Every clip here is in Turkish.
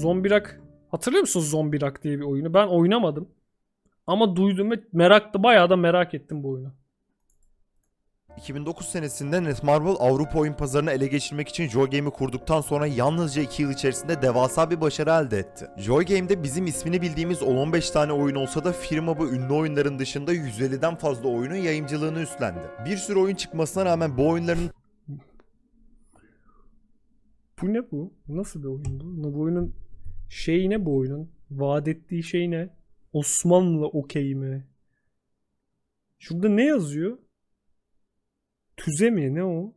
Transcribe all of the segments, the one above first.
Zombirak hatırlıyor musunuz Zombirak diye bir oyunu? Ben oynamadım. Ama duydum ve meraklı bayağı da merak ettim bu oyunu. 2009 senesinde Netmarble Avrupa oyun pazarını ele geçirmek için Joy Game'i kurduktan sonra yalnızca 2 yıl içerisinde devasa bir başarı elde etti. Joy Game'de bizim ismini bildiğimiz 10-15 tane oyun olsa da firma bu ünlü oyunların dışında 150'den fazla oyunun yayıncılığını üstlendi. Bir sürü oyun çıkmasına rağmen bu oyunların Bu ne bu? Nasıl bir oyun bu? Bu oyunun şeyi ne bu oyunun? Vaat ettiği şey ne? Osmanlı okey mi? Şurada ne yazıyor? Tüze mi? Ne o?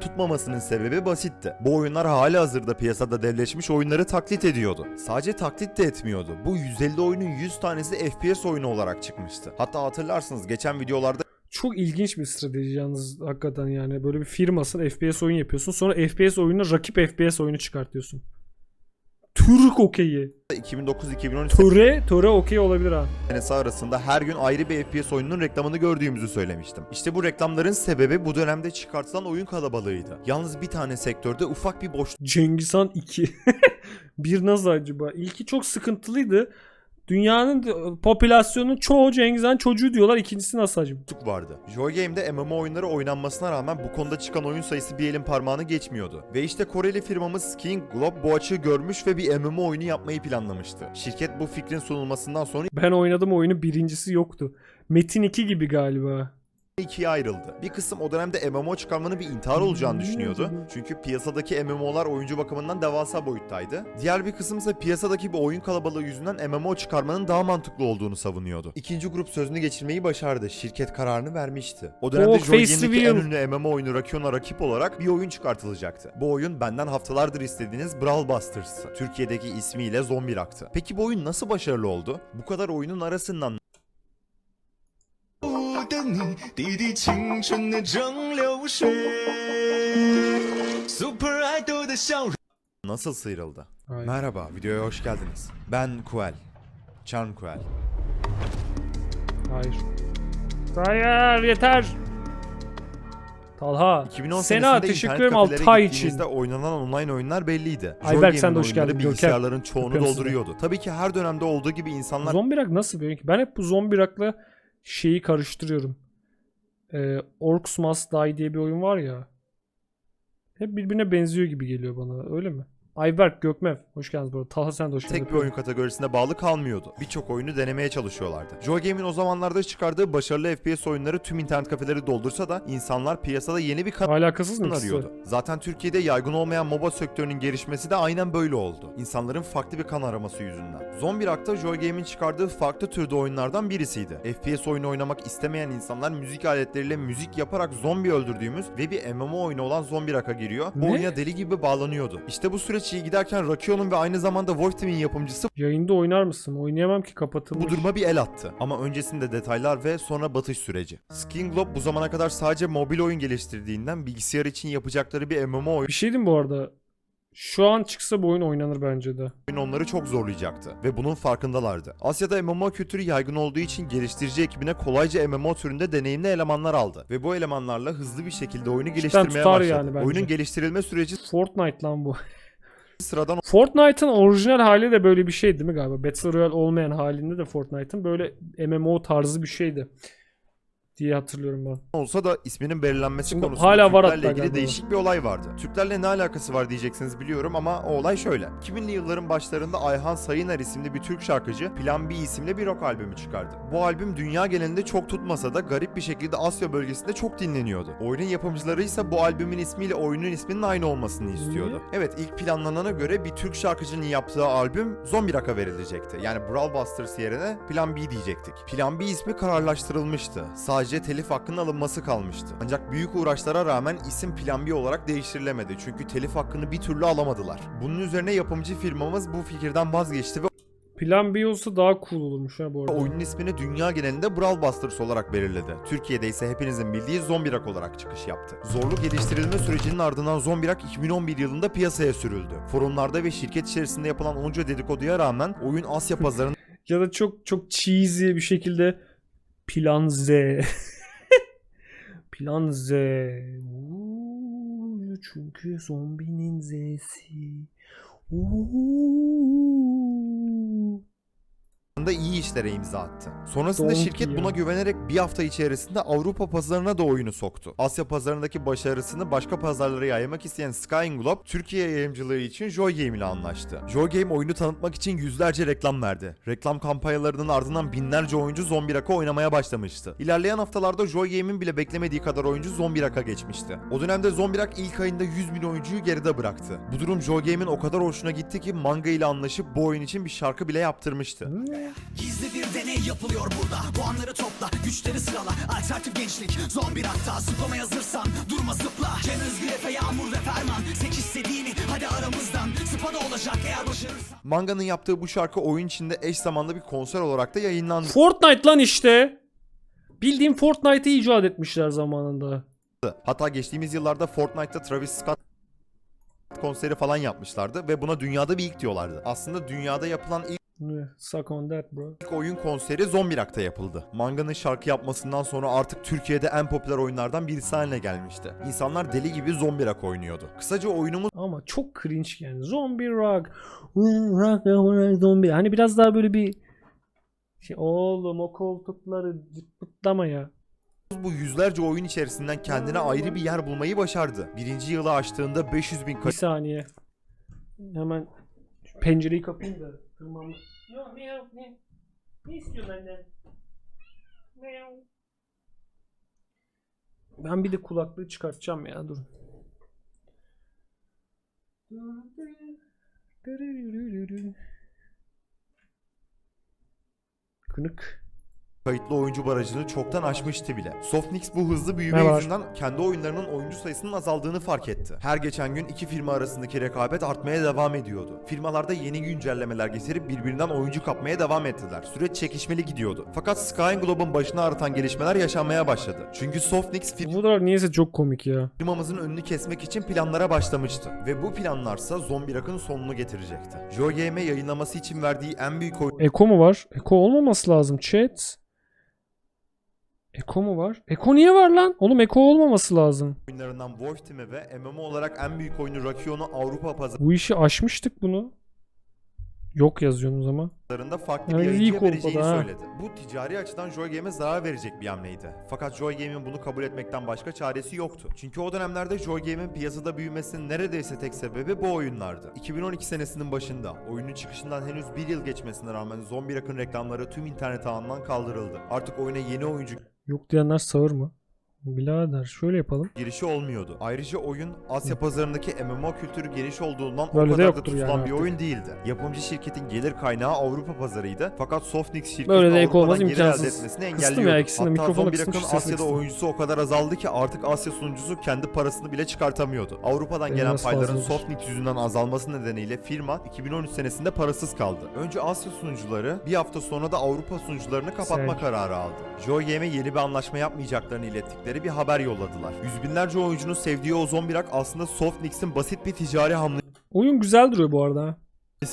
tutmamasının sebebi basitti. Bu oyunlar hali hazırda piyasada devleşmiş oyunları taklit ediyordu. Sadece taklit de etmiyordu. Bu 150 oyunun 100 tanesi FPS oyunu olarak çıkmıştı. Hatta hatırlarsınız geçen videolarda Çok ilginç bir strateji yalnız hakikaten yani. Böyle bir firmasın FPS oyun yapıyorsun. Sonra FPS oyununa rakip FPS oyunu çıkartıyorsun. Türk okeyi. 2009-2013 Töre, töre okey olabilir ha. senesi arasında her gün ayrı bir FPS oyununun reklamını gördüğümüzü söylemiştim. İşte bu reklamların sebebi bu dönemde çıkartılan oyun kalabalığıydı. Yalnız bir tane sektörde ufak bir boşluk Cengiz Han 2. bir nasıl acaba? İlki çok sıkıntılıydı. Dünyanın popülasyonunun çoğu Cengiz Han çocuğu diyorlar. İkincisi nasıl acaba? vardı. Joy Game'de MMO oyunları oynanmasına rağmen bu konuda çıkan oyun sayısı bir elin parmağını geçmiyordu. Ve işte Koreli firmamız Skin Globe bu açığı görmüş ve bir MMO oyunu yapmayı planlamıştı. Şirket bu fikrin sunulmasından sonra Ben oynadım oyunu birincisi yoktu. Metin 2 gibi galiba. İkiye ayrıldı. Bir kısım o dönemde MMO çıkarmanın bir intihar olacağını düşünüyordu. Çünkü piyasadaki MMO'lar oyuncu bakımından devasa boyuttaydı. Diğer bir kısım ise piyasadaki bu oyun kalabalığı yüzünden MMO çıkarmanın daha mantıklı olduğunu savunuyordu. İkinci grup sözünü geçirmeyi başardı. Şirket kararını vermişti. O dönemde Oh, Joy en ünlü MMO oyunu Rakyon'a rakip olarak bir oyun çıkartılacaktı. Bu oyun benden haftalardır istediğiniz Brawl Busters'ı. Türkiye'deki ismiyle Zombirak'tı. Peki bu oyun nasıl başarılı oldu? Bu kadar oyunun arasından 滴滴青春的蒸馏水，Super Idol 的笑容。 nasıl sıyrıldı? Hayır. Merhaba, videoya hoş geldiniz. Ben Kuel. Charm Kuel. Hayır. Hayır yeter. Talha. 2010 Sena senesinde teşekkür internet ederim kafelere Altay için. gittiğinizde oynanan online oyunlar belliydi. Ayberk, Joy sen de Game'in hoş geldin. oyunları Görkem. bilgisayarların çoğunu Öpüyorum sizi. dolduruyordu. Tabii ki her dönemde olduğu gibi insanlar Zombirak nasıl bir oyun ki? Ben hep bu Zombirak'la şeyi karıştırıyorum. Ee, Orcs Must Die diye bir oyun var ya. Hep birbirine benziyor gibi geliyor bana. Öyle mi? Ayberk, Gökmev. Hoş geldiniz bu arada. Talha sen de hoş geldin. tek bir oyun kategorisine bağlı kalmıyordu. Birçok oyunu denemeye çalışıyorlardı. Joy Game'in o zamanlarda çıkardığı başarılı FPS oyunları tüm internet kafeleri doldursa da insanlar piyasada yeni bir kanal Alakasız mı arıyordu. Zaten Türkiye'de yaygın olmayan MOBA sektörünün gelişmesi de aynen böyle oldu. İnsanların farklı bir kan araması yüzünden. Zombirak'ta Joy Game'in çıkardığı farklı türde oyunlardan birisiydi. FPS oyunu oynamak istemeyen insanlar müzik aletleriyle müzik yaparak zombi öldürdüğümüz ve bir MMO oyunu olan Zombirak'a giriyor. Bu oyuna deli gibi bağlanıyordu. İşte bu süreç iyi giderken Rakion'un ve aynı zamanda Team'in yapımcısı Yayında oynar mısın? Oynayamam ki kapatılmış. bu duruma bir el attı. Ama öncesinde detaylar ve sonra batış süreci. Skin Globe bu zamana kadar sadece mobil oyun geliştirdiğinden bilgisayar için yapacakları bir MMO Bir şey diyeyim bu arada. Şu an çıksa bu oyun oynanır bence de. oyun onları çok zorlayacaktı ve bunun farkındalardı. Asya'da MMO kültürü yaygın olduğu için geliştirici ekibine kolayca MMO türünde deneyimli elemanlar aldı ve bu elemanlarla hızlı bir şekilde oyunu geliştirmeye tutar başladı. yani bence. Oyunun geliştirilme süreci Fortnite lan bu. Sıradan Fortnite'ın orijinal hali de böyle bir şey değil mi galiba? Battle Royale olmayan halinde de Fortnite'ın böyle MMO tarzı bir şeydi diye hatırlıyorum ben. olsa da isminin belirlenmesi Şimdi konusunda hala var Türklerle ilgili galiba. değişik bir olay vardı. Türklerle ne alakası var diyeceksiniz biliyorum ama o olay şöyle. 2000'li yılların başlarında Ayhan Sayıner isimli bir Türk şarkıcı Plan B isimli bir rock albümü çıkardı. Bu albüm dünya genelinde çok tutmasa da garip bir şekilde Asya bölgesinde çok dinleniyordu. Oyunun yapımcıları ise bu albümün ismiyle oyunun isminin aynı olmasını istiyordu. Evet ilk planlanana göre bir Türk şarkıcının yaptığı albüm Zombi Rock'a verilecekti. Yani Brawl Busters yerine Plan B diyecektik. Plan B ismi kararlaştırılmıştı. Sadece telif hakkının alınması kalmıştı. Ancak büyük uğraşlara rağmen isim Plan B olarak değiştirilemedi. Çünkü telif hakkını bir türlü alamadılar. Bunun üzerine yapımcı firmamız bu fikirden vazgeçti ve Plan B olsa daha cool olurmuş ha bu arada. oyunun ismini dünya genelinde Brawl Busters olarak belirledi. Türkiye'de ise hepinizin bildiği Zombirak olarak çıkış yaptı. Zorlu geliştirilme sürecinin ardından Zombirak 2011 yılında piyasaya sürüldü. Forumlarda ve şirket içerisinde yapılan onca dedikoduya rağmen oyun Asya pazarında Ya da çok çok cheesy bir şekilde Plan Z. Plan Z. Uuu, çünkü zombinin z'si. Uuu. da iyi işlere imza attı. Sonrasında Donkey şirket ya. buna güvenerek bir hafta içerisinde Avrupa pazarına da oyunu soktu. Asya pazarındaki başarısını başka pazarlara yaymak isteyen Sky Globe, Türkiye yayımcılığı için Joy Game ile anlaştı. Joy Game oyunu tanıtmak için yüzlerce reklam verdi. Reklam kampanyalarının ardından binlerce oyuncu Zombie oynamaya başlamıştı. İlerleyen haftalarda Joy Game'in bile beklemediği kadar oyuncu Zombie geçmişti. O dönemde Zombie ilk ayında 100 bin oyuncuyu geride bıraktı. Bu durum Joy Game'in o kadar hoşuna gitti ki manga ile anlaşıp bu oyun için bir şarkı bile yaptırmıştı. Gizli bir deney yapılıyor burada Bu anları topla, güçleri sırala Alternatif gençlik, zombi rakta Zıplamaya hazırsan, durma zıpla Cem Özgür, Efe, Yağmur ve Ferman Seç istediğini, hadi aramızdan Spada olacak eğer başarırsan Manga'nın yaptığı bu şarkı oyun içinde eş zamanlı bir konser olarak da yayınlandı. Fortnite lan işte. Bildiğim Fortnite'ı icat etmişler zamanında. Hatta geçtiğimiz yıllarda Fortnite'ta Travis Scott konseri falan yapmışlardı ve buna dünyada bir ilk diyorlardı. Aslında dünyada yapılan ilk? Suck on that bro. oyun konseri Zombirak'ta yapıldı. Manga'nın şarkı yapmasından sonra artık Türkiye'de en popüler oyunlardan birisi haline gelmişti. İnsanlar deli gibi Zombirak oynuyordu. Kısaca oyunumuz Ama çok cringe yani. Zombie rock. Rock, rock, zombie. Hani biraz daha böyle bir şey, oğlum o koltukları zıplama ya. bu yüzlerce oyun içerisinden kendine ayrı bir yer bulmayı başardı. Birinci yılı açtığında 500 bin Bir saniye. Hemen pencereyi kapayım da tırmanma. Yok ne yok ne? Ne istiyorsun benden? Meow. Ben bir de kulaklığı çıkartacağım ya dur. Kınık. Kayıtlı oyuncu barajını çoktan aşmıştı bile. Softnix bu hızlı büyüme Ne var? yüzünden kendi oyunlarının oyuncu sayısının azaldığını fark etti. Her geçen gün iki firma arasındaki rekabet artmaya devam ediyordu. Firmalarda yeni güncellemeler getirip birbirinden oyuncu kapmaya devam ettiler. Süreç çekişmeli gidiyordu. Fakat Sky Globe'un başını ağrıtan gelişmeler yaşanmaya başladı. Çünkü Softnix fotoğraf niyeyse çok komik ya. firmamızın önünü kesmek için planlara başlamıştı. Ve bu planlarsa Zombie Rock'ın sonunu getirecekti. Joe Game'e yayınlaması için verdiği en büyük Eko mu var? Eko olmaması lazım chat. Eko mu var? Eko niye var lan? Oğlum Eko olmaması lazım. oyunlarından Wolf Team'e ve MMO olarak en büyük oyunu Rakion'u Avrupa Bu işi aşmıştık bunu. Yok yazıyorsunuz ama. farklı Yani bir iyi yayıncıya vereceğini ha. söyledi. Bu ticari açıdan Joy Game'e zarar verecek bir hamleydi. Fakat Joy Game'in bunu kabul etmekten başka çaresi yoktu. Çünkü o dönemlerde Joy Game'in piyasada büyümesinin neredeyse tek sebebi bu oyunlardı. 2012 senesinin başında oyunun çıkışından henüz bir yıl geçmesine rağmen Zombie Rock'ın reklamları tüm internet ağından kaldırıldı. Artık oyuna yeni oyuncu Yok diyenler sağır mı? Birader şöyle yapalım. girişi olmuyordu. Ayrıca oyun Asya pazarındaki MMO kültürü geniş olduğundan Böyle o kadar da tutulan yani bir artık. oyun değildi. Yapımcı şirketin gelir kaynağı Avrupa pazarıydı. Fakat Softnix şirketi Böyle de Avrupa'dan gelir elde etmesini Kıstım engelliyordu. ya, ikisini de, Hatta kıstım, şu sesini Asya'da kıstım. oyuncusu o kadar azaldı ki artık Asya sunucusu kendi parasını bile çıkartamıyordu. Avrupa'dan Benim gelen payların? Softnix yüzünden azalması nedeniyle firma 2013 senesinde parasız kaldı. Önce Asya sunucuları bir hafta sonra da Avrupa sunucularını kapatma Sen- kararı aldı. Joy Game'e yeni bir anlaşma yapmayacaklarını ilettikleri bir haber yolladılar. Yüz binlerce oyuncunun sevdiği o Zombirak aslında Softnix'in basit bir ticari hamlesi Oyun güzel duruyor bu arada.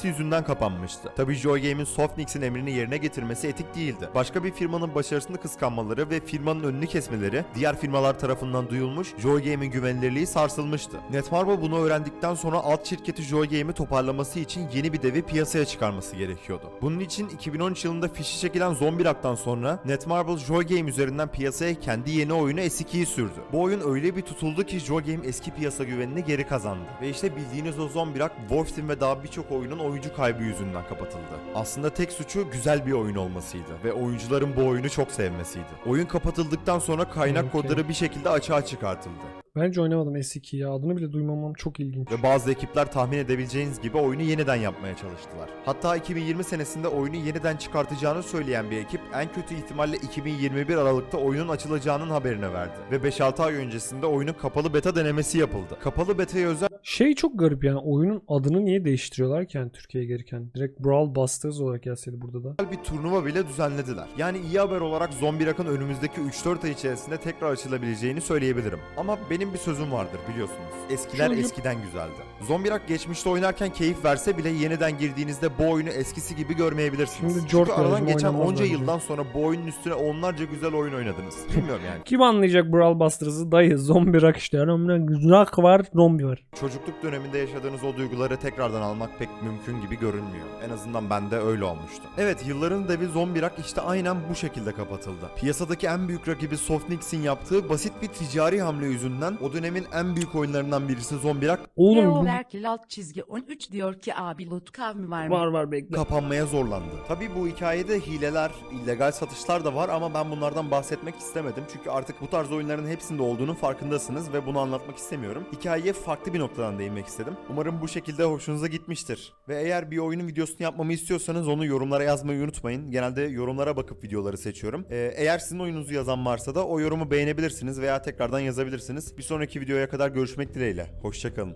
Yüzünden kapanmıştı. Tabii Joy Game'in Softnix'in emrini yerine getirmesi etik değildi. Başka bir firmanın başarısını kıskanmaları ve firmanın önünü kesmeleri diğer firmalar tarafından duyulmuş, Joy Game'in güvenilirliği sarsılmıştı. Netmarble bunu öğrendikten sonra alt şirketi Joy Game'i toparlaması için yeni bir devi piyasaya çıkarması gerekiyordu. Bunun için 2013 yılında fişi çekilen Zombirak'tan sonra Netmarble Joy Game üzerinden piyasaya kendi yeni oyunu S2'yi sürdü. Bu oyun öyle bir tutuldu ki Joy Game eski piyasa güvenini geri kazandı. Ve işte bildiğiniz o Zombirak, Wolf Team ve daha birçok oyunun oyuncu kaybı yüzünden kapatıldı. Aslında tek suçu güzel bir oyun olmasıydı ve oyuncuların bu oyunu çok sevmesiydi. Oyun kapatıldıktan sonra kaynak Okey. kodları bir şekilde açığa çıkartıldı. Bence oynamadım S2 ya. Adını bile duymamam çok ilginç. Ve bazı ekipler tahmin edebileceğiniz gibi oyunu yeniden yapmaya çalıştılar. Hatta 2020 senesinde oyunu yeniden çıkartacağını söyleyen bir ekip en kötü ihtimalle 2021 Aralık'ta oyunun açılacağının haberini verdi. Ve 5-6 ay öncesinde oyunun kapalı beta denemesi yapıldı. Kapalı beta'ya özel Şey çok garip yani oyunun adını niye değiştiriyorlar ki yani Türkiye'ye gelirken? Direkt Brawl Busters olarak gelseydi burada da. bir turnuva bile düzenlediler. Yani iyi haber olarak Zombi Rock'ın önümüzdeki 3-4 ay içerisinde tekrar açılabileceğini söyleyebilirim. Ama benim bir sözüm vardır biliyorsunuz. Eskiler Şöyle- eskiden güzeldi. Zombi Rock geçmişte oynarken keyif verse bile yeniden girdiğinizde bu oyunu eskisi gibi görmeyebilirsiniz. Şimdi Çünkü aradan geçen onca bence. yıldan sonra bu oyunun üstüne onlarca güzel oyun oynadınız. Bilmiyorum yani. Kim anlayacak Brawl Busters'ı? Dayı zombi rock işte. Yani rock var, zombi var. Çocukluk döneminde yaşadığınız o duyguları tekrardan almak pek mümkün gibi görünmüyor. En azından bende öyle olmuştu. Evet yılların devi Zombie Rock işte aynen bu şekilde kapatıldı. Piyasadaki en büyük rakibi Softnix'in yaptığı basit bir ticari hamle yüzünden o dönemin en büyük oyunlarından birisi Zombie Rock Oğlum bu... Berkel alt çizgi 13 diyor ki abi loot kavmi var mı? Var var bekle. kapanmaya zorlandı. Tabii bu hikayede hileler, illegal satışlar da var ama ben bunlardan bahsetmek istemedim. Çünkü artık bu tarz oyunların hepsinde olduğunun farkındasınız ve bunu anlatmak istemiyorum. Hikayeye farklı bir noktadan değinmek istedim. Umarım bu şekilde hoşunuza gitmiştir. Ve eğer bir oyunun videosunu yapmamı istiyorsanız onu yorumlara yazmayı unutmayın. Genelde yorumlara bakıp videoları seçiyorum. Ee, eğer sizin oyununuzu yazan varsa da o yorumu beğenebilirsiniz veya tekrardan yazabilirsiniz. Bir sonraki videoya kadar görüşmek dileğiyle. Hoşçakalın.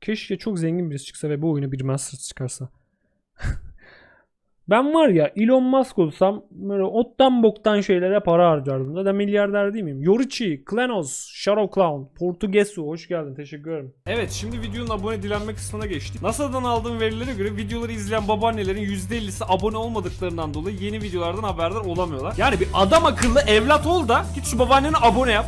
Keşke çok zengin birisi çıksa ve bu oyuna bir Masters çıkarsa. ben var ya Elon Musk olsam böyle ottan boktan şeylere para harcardım. Zaten milyarder değil miyim? Yorichi, Klenos, Shadow Clown, Portugesu hoş geldin. Teşekkür ederim. Evet şimdi videonun abone dilenme kısmına geçtik. NASA'dan aldığım verilere göre videoları izleyen babaannelerin %50'si abone olmadıklarından dolayı yeni videolardan haberdar olamıyorlar. Yani bir adam akıllı evlat ol da git şu babaannene abone yap.